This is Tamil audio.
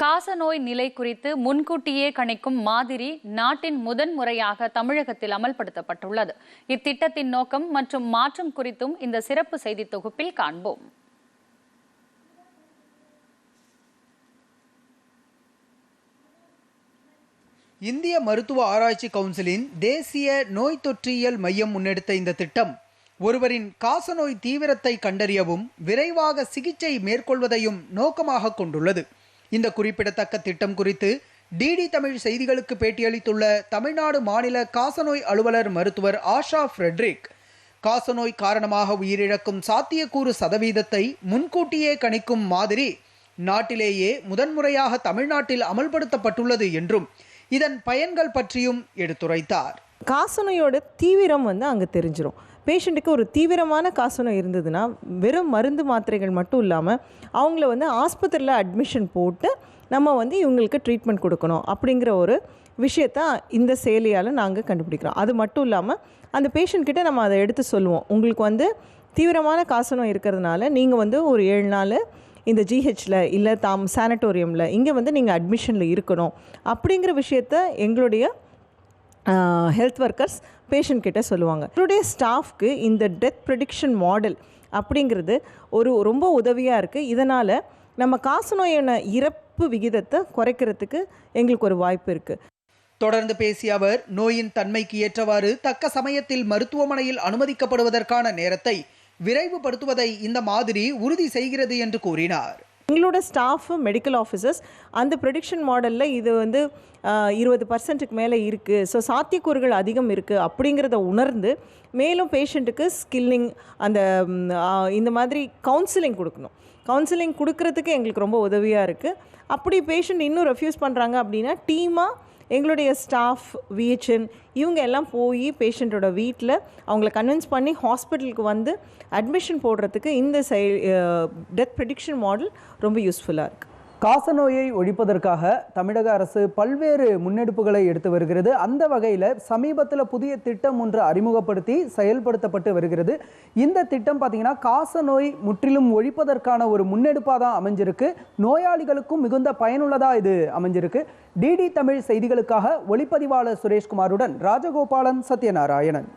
காசநோய் நிலை குறித்து முன்கூட்டியே கணிக்கும் மாதிரி நாட்டின் முதன் முறையாக தமிழகத்தில் அமல்படுத்தப்பட்டுள்ளது. இத்திட்டத்தின் நோக்கம் மற்றும் மாற்றம் குறித்தும் இந்த சிறப்பு செய்தி தொகுப்பில் காண்போம். இந்திய மருத்துவ ஆராய்ச்சி கவுன்சிலின் தேசிய நோய் தொற்றியல் மையம் முன்னெடுத்த இந்த திட்டம் ஒருவரின் காசநோய் தீவிரத்தை கண்டறியவும் விரைவாக சிகிச்சை மேற்கொள்வதையும் நோக்கமாக கொண்டுள்ளது. இந்த குறிப்பிடத்தக்க திட்டம் குறித்து டிடி தமிழ் செய்திகளுக்கு பேட்டியளித்துள்ள தமிழ்நாடு மாநில காசநோய் அலுவலர் மருத்துவர் ஆஷா ஃப்ரெட்ரிக் காசநோய் காரணமாக உயிரிழக்கும் சாத்தியக்கூறு சதவீதத்தை முன்கூட்டியே கணிக்கும் மாதிரி நாட்டிலேயே முதன்முறையாக தமிழ்நாட்டில் அமல்படுத்தப்பட்டுள்ளது என்றும் இதன் பயன்கள் பற்றியும் எடுத்துரைத்தார். காசநோயோட தீவிரம் வந்து அங்கே தெரிஞ்சிடும் பேஷண்ட்டுக்கு ஒரு தீவிரமான காசநோய் இருந்ததுன்னா வெறும் மருந்து மாத்திரைகள் மட்டும் இல்லாமல் அவங்கள வந்து ஆஸ்பத்திரியில் அட்மிஷன் போட்டு நம்ம வந்து இவங்களுக்கு ட்ரீட்மெண்ட் கொடுக்கணும் அப்படிங்கிற ஒரு விஷயத்த இந்த செயலியால் நாங்கள் கண்டுபிடிக்கிறோம். அது மட்டும் இல்லாமல் அந்த பேஷண்ட்கிட்ட நம்ம அதை எடுத்து சொல்லுவோம். உங்களுக்கு வந்து தீவிரமான காசநோய் இருக்கிறதுனால நீங்கள் வந்து ஒரு ஏழு நாள் இந்த ஜிஹெச்சில் இல்லை தாம் சானட்டோரியமில் இங்கே வந்து நீங்கள் அட்மிஷனில் இருக்கணும் அப்படிங்கிற விஷயத்த எங்களுடைய ஹெல்த் ஒர்க்கர்ஸ் பேஷண்ட் கிட்ட சொல்லுவாங்க. எங்களுடைய ஸ்டாஃப்க்கு இந்த டெத் ப்ரிடிக்ஷன் மாடல் அப்படிங்கிறது ஒரு ரொம்ப உதவியாக இருக்குது இதனால் நம்ம காசநோயான இறப்பு விகிதத்தை குறைக்கிறதுக்கு எங்களுக்கு ஒரு வாய்ப்பு இருக்குது தொடர்ந்து பேசிய அவர் நோயின் தன்மைக்கு ஏற்றவாறு தக்க சமயத்தில் மருத்துவமனையில் அனுமதிக்கப்படுவதற்கான நேரத்தை விரைவுபடுத்துவதை இந்த மாதிரி உறுதி செய்கிறது என்று கூறினார். எங்களோட ஸ்டாஃபு மெடிக்கல் ஆஃபீஸர்ஸ் அந்த ப்ரொடிக்ஷன் மாடலில் இது வந்து இருபது பர்சன்ட்டுக்கு மேலே இருக்குது ஸோ சாத்தியக்கூறுகள் அதிகம் இருக்குது அப்படிங்கிறத உணர்ந்து மேலும் பேஷண்ட்டுக்கு ஸ்கில்லிங் அந்த இந்த மாதிரி கவுன்சிலிங் கொடுக்கணும். கவுன்சிலிங் கொடுக்கறதுக்கு எங்களுக்கு ரொம்ப உதவியாக இருக்குது அப்படி பேஷண்ட் இன்னும் ரெஃப்யூஸ் பண்ணுறாங்க அப்படின்னா டீமாக எங்களுடைய ஸ்டாஃப் விஹெச்என் இவங்க எல்லாம் போய் பேஷண்ட்டோட வீட்டில் அவங்கள கன்வின்ஸ் பண்ணி ஹாஸ்பிட்டலுக்கு வந்து அட்மிஷன் போடுறதுக்கு இந்த செய் டெத் ப்ரிடிக்ஷன் மாடல் ரொம்ப யூஸ்ஃபுல்லாக இருக்குது காசநோயை ஒழிப்பதற்காக தமிழக அரசு பல்வேறு முன்னெடுப்புகளை எடுத்து வருகிறது. அந்த வகையில் சமீபத்தில் புதிய திட்டம் ஒன்று அறிமுகப்படுத்தி செயல்படுத்தப்பட்டு வருகிறது. இந்த திட்டம் பார்த்தீங்கன்னா காசநோய் முற்றிலும் ஒழிப்பதற்கான ஒரு முன்னெடுப்பாக தான் அமைஞ்சிருக்கு. நோயாளிகளுக்கும் மிகுந்த பயனுள்ளதாக இது அமைஞ்சிருக்கு. டிடி தமிழ் செய்திகளுக்காக ஒளிப்பதிவாளர் சுரேஷ்குமாருடன் ராஜகோபாலன் சத்யநாராயணன்.